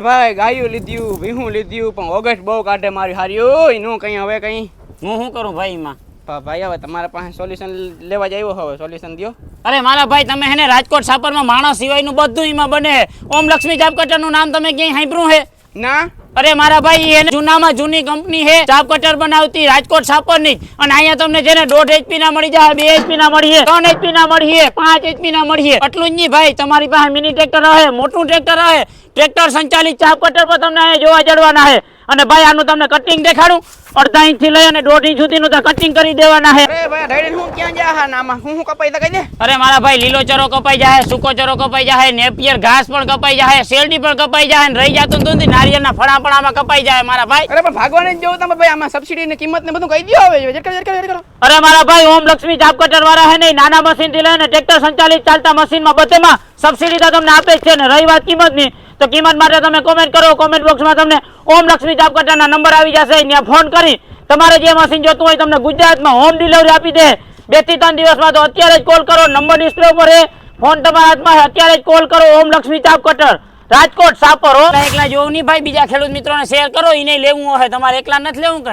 ભાઈ ગાયું લીધ્યું ભીહું લીધ્યું પણ ઓગસ્ટ બહુ કાઢે મારી હારી. એનું નું કઈ હવે કઈ. હું શું કરું ભાઈ માં ભાઈ હવે તમારા પાસે સોલ્યુશન લેવા આવ્યો હવે સોલ્યુશન દો અરે મારા ભાઈ તમે હેને રાજકોટ સાપરમાં માણસ સિવાયનું બધું એમાં બને. ઓમ લક્ષ્મી ચાપનું નામ તમે ક્યાંય સાંભળ્યું હે? ના. અરે મારા ભાઈ, એને જૂનામાં જૂની કંપની છે ચાપ કટર બનાવતી, રાજકોટ સાપરની. અને અહીંયા તમને છે ને દોઢ એચપી ના મળી જાય, બે એચપી ના મળીએ, ત્રણ એચપી ના મળીએ, પાંચ એચપી ના મળીએ. એટલું જ નહીં ભાઈ, તમારી પાસે મિની ટ્રેક્ટર રહે મોટું ટ્રેક્ટર રહે ટ્રેક્ટર સંચાલિત ચાપ કટર પર તમને જોવા જડવાના છે. અને ભાઈ, આનું તમને કટિંગ દેખાડું. અડધા ઇંચથી લઈ અને દોઢ ઇંચ સુધીનું તો કટિંગ કરી દેવાના છે અરે ભાઈ રેડી હું ક્યાં જા હા નામાં? હું હું કપાઈ દે? અરે મારા ભાઈ લીલો ચરો કપાઈ જાય સૂકો ચરો કપાઈ જાય નેપિયર ઘાસ પણ કપાઈ જાય શેરડી પણ કપાઈ જાય રહી જતું તો નારિયેળના ફળા પણ આમાં કપાઈ જાય મારા ભાઈ. અરે પણ ભાગવાને જ જવું તમે ભાઈ આમાં સબસિડી ની કિંમત ને બધું કહી દો હવે. કરો અરે મારા ભાઈ ઓમ લક્ષ્મી જાપ કટર વાળા હે ને નાના મશીનથી લઈને ટ્રેક્ટર સંચાલિત ચાલતા મશીનમાં બધેમાં સબસિડી તો તમને આપે છે ને રહી વાત કિંમતની તો કિંમત માટે તમે કોમેન્ટ કરો કોમેન્ટ બોક્સમાં તમને ઓમ લક્ષ્મી ચાપ કટરના નંબર આવી જશે. ત્યાં ફોન કરી તમારે જે મશીન જોતું હોય તમને ગુજરાતમાં હોમ ડિલિવરી આપી દે. બેથી ત્રણ દિવસમાં તો અત્યારે જ કોલ કરો. નંબર ડિસ્પ્લે ઉપર એ ફોન તમારા હાથમાં અત્યારે જ કોલ કરો. ઓમ લક્ષ્મી ચાપ કટર રાજકોટ, સાપર એકલા જોવું નહીં ભાઈ. બીજા ખેડૂત મિત્રોને શેર કરો. એને લેવું હોય. તમારે એકલા નથી લેવું કઈ.